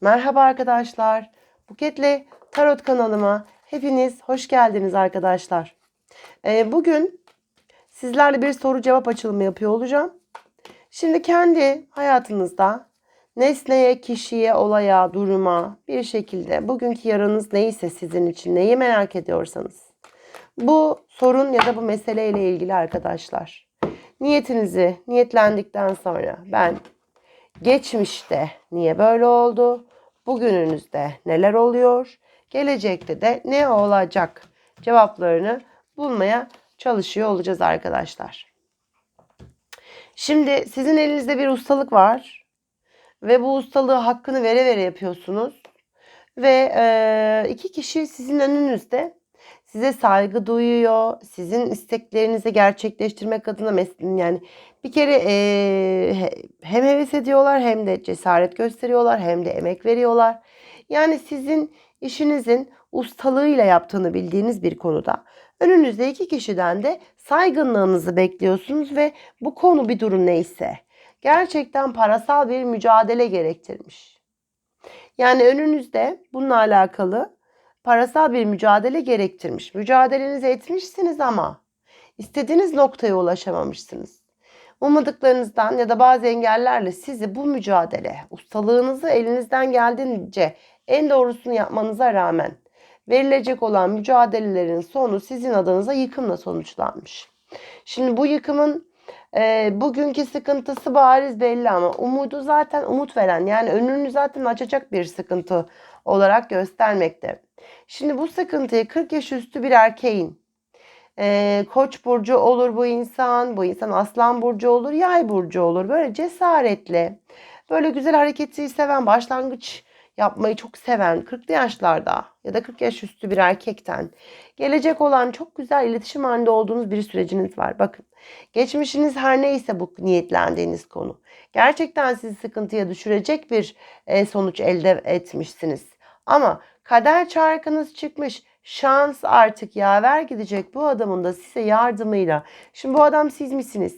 Merhaba arkadaşlar. Buket'le Tarot kanalıma hepiniz hoş geldiniz arkadaşlar. Ee, bugün sizlerle bir soru cevap açılımı yapıyor olacağım. Şimdi kendi hayatınızda nesneye, kişiye, olaya, duruma bir şekilde bugünkü yaranız neyse sizin için neyi merak ediyorsanız bu sorun ya da bu meseleyle ilgili arkadaşlar niyetinizi niyetlendikten sonra ben geçmişte niye böyle oldu? Bugününüzde neler oluyor? Gelecekte de ne olacak? Cevaplarını bulmaya çalışıyor olacağız arkadaşlar. Şimdi sizin elinizde bir ustalık var ve bu ustalığı hakkını vere vere yapıyorsunuz ve iki kişi sizin önünüzde size saygı duyuyor, sizin isteklerinizi gerçekleştirmek adına mes- yani bir kere e, he- hem heves ediyorlar hem de cesaret gösteriyorlar hem de emek veriyorlar. Yani sizin işinizin ustalığıyla yaptığını bildiğiniz bir konuda önünüzde iki kişiden de saygınlığınızı bekliyorsunuz ve bu konu bir durum neyse gerçekten parasal bir mücadele gerektirmiş. Yani önünüzde bununla alakalı parasal bir mücadele gerektirmiş. Mücadelenizi etmişsiniz ama istediğiniz noktaya ulaşamamışsınız. Ummadıklarınızdan ya da bazı engellerle sizi bu mücadele, ustalığınızı elinizden geldiğince en doğrusunu yapmanıza rağmen verilecek olan mücadelelerin sonu sizin adınıza yıkımla sonuçlanmış. Şimdi bu yıkımın e, bugünkü sıkıntısı bariz belli ama umudu zaten umut veren yani önünü zaten açacak bir sıkıntı olarak göstermekte. Şimdi bu sıkıntıyı 40 yaş üstü bir erkeğin e, koç burcu olur bu insan, bu insan aslan burcu olur, yay burcu olur. Böyle cesaretle, böyle güzel hareketi seven, başlangıç yapmayı çok seven 40'lı yaşlarda ya da 40 yaş üstü bir erkekten gelecek olan çok güzel iletişim halinde olduğunuz bir süreciniz var. Bakın geçmişiniz her neyse bu niyetlendiğiniz konu. Gerçekten sizi sıkıntıya düşürecek bir e, sonuç elde etmişsiniz. Ama kader çarkınız çıkmış. Şans artık yaver gidecek bu adamın da size yardımıyla. Şimdi bu adam siz misiniz?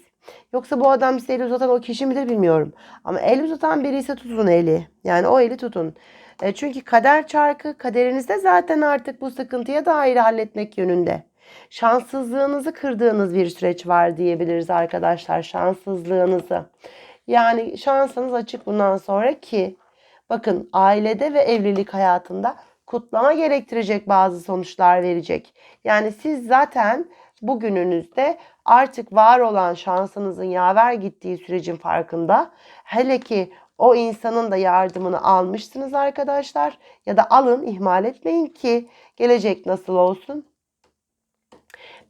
Yoksa bu adam size el uzatan o kişi midir bilmiyorum. Ama el uzatan biri ise tutun eli. Yani o eli tutun. E, çünkü kader çarkı kaderinizde zaten artık bu sıkıntıya dair halletmek yönünde. Şanssızlığınızı kırdığınız bir süreç var diyebiliriz arkadaşlar. Şanssızlığınızı. Yani şansınız açık bundan sonra ki bakın ailede ve evlilik hayatında kutlama gerektirecek bazı sonuçlar verecek. Yani siz zaten bugününüzde artık var olan şansınızın yaver gittiği sürecin farkında. Hele ki o insanın da yardımını almışsınız arkadaşlar. Ya da alın ihmal etmeyin ki gelecek nasıl olsun.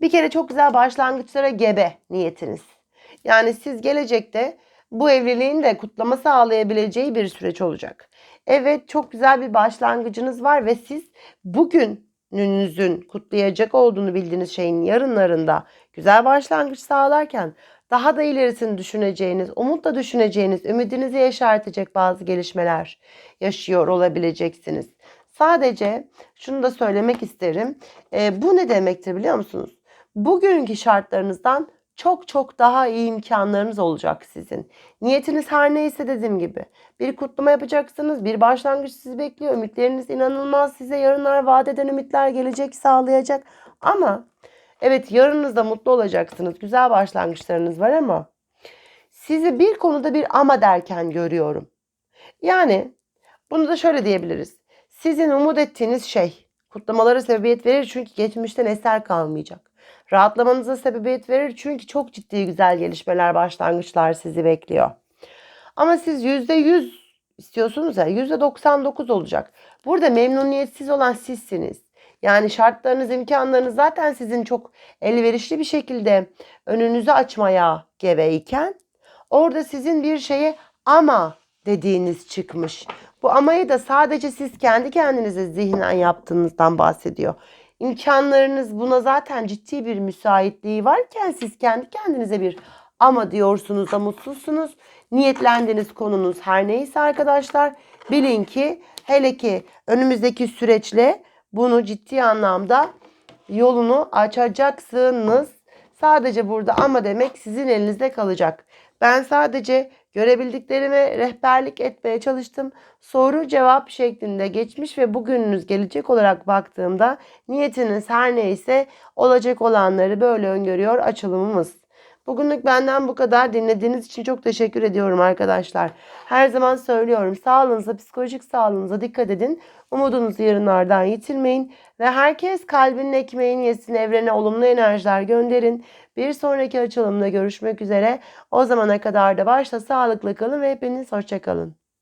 Bir kere çok güzel başlangıçlara gebe niyetiniz. Yani siz gelecekte bu evliliğin de kutlama sağlayabileceği bir süreç olacak. Evet çok güzel bir başlangıcınız var ve siz bugününüzün kutlayacak olduğunu bildiğiniz şeyin yarınlarında güzel başlangıç sağlarken daha da ilerisini düşüneceğiniz, umutla düşüneceğiniz, ümidinizi yeşertecek bazı gelişmeler yaşıyor olabileceksiniz. Sadece şunu da söylemek isterim. E, bu ne demektir biliyor musunuz? Bugünkü şartlarınızdan çok çok daha iyi imkanlarınız olacak sizin. Niyetiniz her neyse dediğim gibi. Bir kutlama yapacaksınız. Bir başlangıç sizi bekliyor. Ümitleriniz inanılmaz. Size yarınlar vaat eden ümitler gelecek sağlayacak. Ama evet yarınızda mutlu olacaksınız. Güzel başlangıçlarınız var ama sizi bir konuda bir ama derken görüyorum. Yani bunu da şöyle diyebiliriz. Sizin umut ettiğiniz şey kutlamalara sebebiyet verir çünkü geçmişten eser kalmayacak. Rahatlamanıza sebebiyet verir çünkü çok ciddi güzel gelişmeler, başlangıçlar sizi bekliyor. Ama siz %100 istiyorsunuz ya %99 olacak. Burada memnuniyetsiz olan sizsiniz. Yani şartlarınız, imkanlarınız zaten sizin çok elverişli bir şekilde önünüzü açmaya gebeyken orada sizin bir şeye ama dediğiniz çıkmış. Bu amayı da sadece siz kendi kendinize zihnen yaptığınızdan bahsediyor. İmkanlarınız buna zaten ciddi bir müsaitliği varken siz kendi kendinize bir ama diyorsunuz da mutsuzsunuz. Niyetlendiğiniz konunuz her neyse arkadaşlar bilin ki hele ki önümüzdeki süreçle bunu ciddi anlamda yolunu açacaksınız. Sadece burada ama demek sizin elinizde kalacak. Ben sadece Görebildiklerime rehberlik etmeye çalıştım. Soru cevap şeklinde geçmiş ve bugününüz gelecek olarak baktığımda niyetiniz her neyse olacak olanları böyle öngörüyor açılımımız. Bugünlük benden bu kadar. Dinlediğiniz için çok teşekkür ediyorum arkadaşlar. Her zaman söylüyorum sağlığınıza, psikolojik sağlığınıza dikkat edin. Umudunuzu yarınlardan yitirmeyin. Ve herkes kalbinin ekmeğini yesin, evrene olumlu enerjiler gönderin. Bir sonraki açılımda görüşmek üzere. O zamana kadar da başta sağlıklı kalın ve hepiniz hoşçakalın.